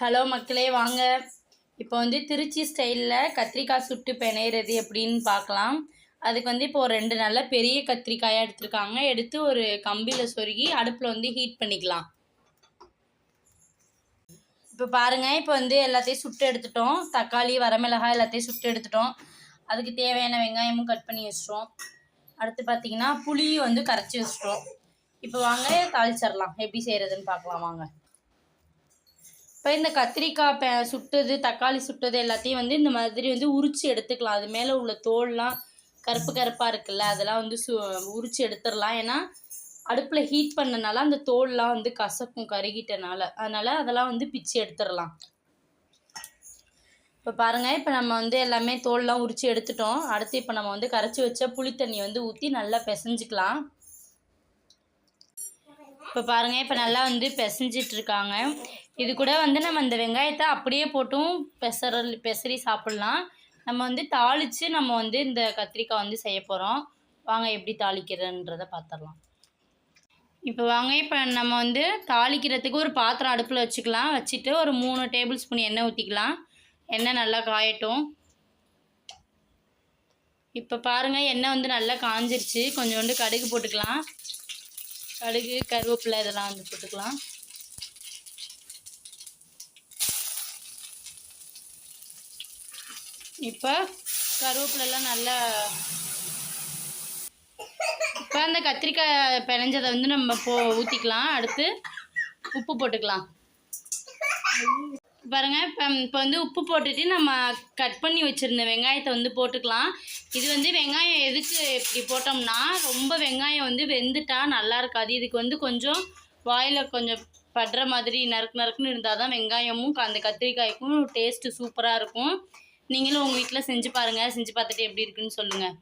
Hello மக்களே வாங்க. இப்போ வந்து திருச்சி ஸ்டைலில் கத்திரிக்காய் சுட்டு பிணையிறது எப்படின்னு பார்க்கலாம். அதுக்கு வந்து இப்போ ஒரு ரெண்டு நல்ல பெரிய கத்திரிக்காயாக எடுத்திருக்காங்க. எடுத்து ஒரு கம்பியில் சொருகி அடுப்பில் வந்து ஹீட் பண்ணிக்கலாம். இப்போ பாருங்கள் இப்போ வந்து எல்லாத்தையும் சுட்டு எடுத்துட்டோம். தக்காளி வரமிளகாய் எல்லாத்தையும் சுட்டு எடுத்துட்டோம். அதுக்கு தேவையான வெங்காயமும் கட் பண்ணி வச்சிட்டோம். அடுத்து பார்த்தீங்கன்னா புளியும் வந்து கரைச்சி வச்சிட்டோம். இப்போ வாங்க தாளிச்சிடலாம். எப்படி செய்கிறதுன்னு பார்க்கலாம். வாங்க. இப்போ இந்த கத்திரிக்காய் பே சுட்டது தக்காளி சுட்டது எல்லாத்தையும் வந்து இந்த மாதிரி வந்து உரிச்சு எடுத்துக்கலாம். அது மேலே உள்ள தோல்லாம் கருப்பு கருப்பாக இருக்குல்ல அதெல்லாம் வந்து சு உரிச்சு எடுத்துடலாம் ஏன்னா அடுப்பில் ஹீட் பண்ணனால அந்த தோல்லாம் வந்து கசக்கும் கருகிட்டனால. அதனால் அதெல்லாம் வந்து பிச்சு எடுத்துடலாம் இப்போ பாருங்கள் இப்போ நம்ம வந்து எல்லாமே தோல்லாம் உரிச்சு எடுத்துட்டோம். அடுத்து இப்போ நம்ம வந்து கரைச்சி வச்ச புளி தண்ணி வந்து ஊற்றி நல்லா பிசைஞ்சிக்கலாம். இப்போ பாருங்கள் இப்போ நல்லா வந்து பிசைஞ்சிட்டு இருக்காங்க இது கூட வந்து நம்ம இந்த வெங்காயத்தை அப்படியே போட்டும் பெசரல் பெசரி சாப்பிட்லாம். நம்ம வந்து தாளித்து நம்ம வந்து இந்த கத்திரிக்காய் வந்து செய்ய போகிறோம் வாங்க எப்படி தாளிக்கிறன்றதை பார்த்துடலாம் இப்போ வாங்க இப்போ நம்ம வந்து தாளிக்கிறதுக்கு ஒரு பாத்திரம் அடுப்பில் வச்சுக்கலாம். வச்சுட்டு ஒரு மூணு டேபிள் ஸ்பூன் எண்ணெய் ஊற்றிக்கலாம் எண்ணெய் நல்லா காயட்டும். இப்போ பாருங்கள் எண்ணெய் வந்து நல்லா காஞ்சிருச்சு. கொஞ்சோண்டு கடுகு போட்டுக்கலாம். கடுகு கருவேப்பிலை இதெல்லாம் வந்து போட்டுக்கலாம். இப்போ கருவேப்பிலெல்லாம் நல்லா இப்போ அந்த கத்திரிக்காய் பிணைஞ்சதை வந்து நம்ம போ ஊற்றிக்கலாம் அடுத்து உப்பு போட்டுக்கலாம். பாருங்கள் இப்போ இப்போ வந்து உப்பு போட்டுட்டு நம்ம கட் பண்ணி வச்சுருந்த வெங்காயத்தை வந்து போட்டுக்கலாம். இது வந்து வெங்காயம் எதுக்கு இப்படி போட்டோம்னா ரொம்ப வெங்காயம் வந்து வெந்துட்டா நல்லா இருக்காது. இதுக்கு வந்து கொஞ்சம் வாயில் கொஞ்சம் படுற மாதிரி நறுக்கு நறுக்குன்னு இருந்தால் தான் வெங்காயமும் அந்த கத்திரிக்காய்க்கும் டேஸ்ட்டு சூப்பராக இருக்கும். நீங்களும் உங்கள் வீட்டில் செஞ்சு பாருங்கள் செஞ்சு பார்த்துட்டு எப்படி இருக்குன்னு சொல்லுங்கள்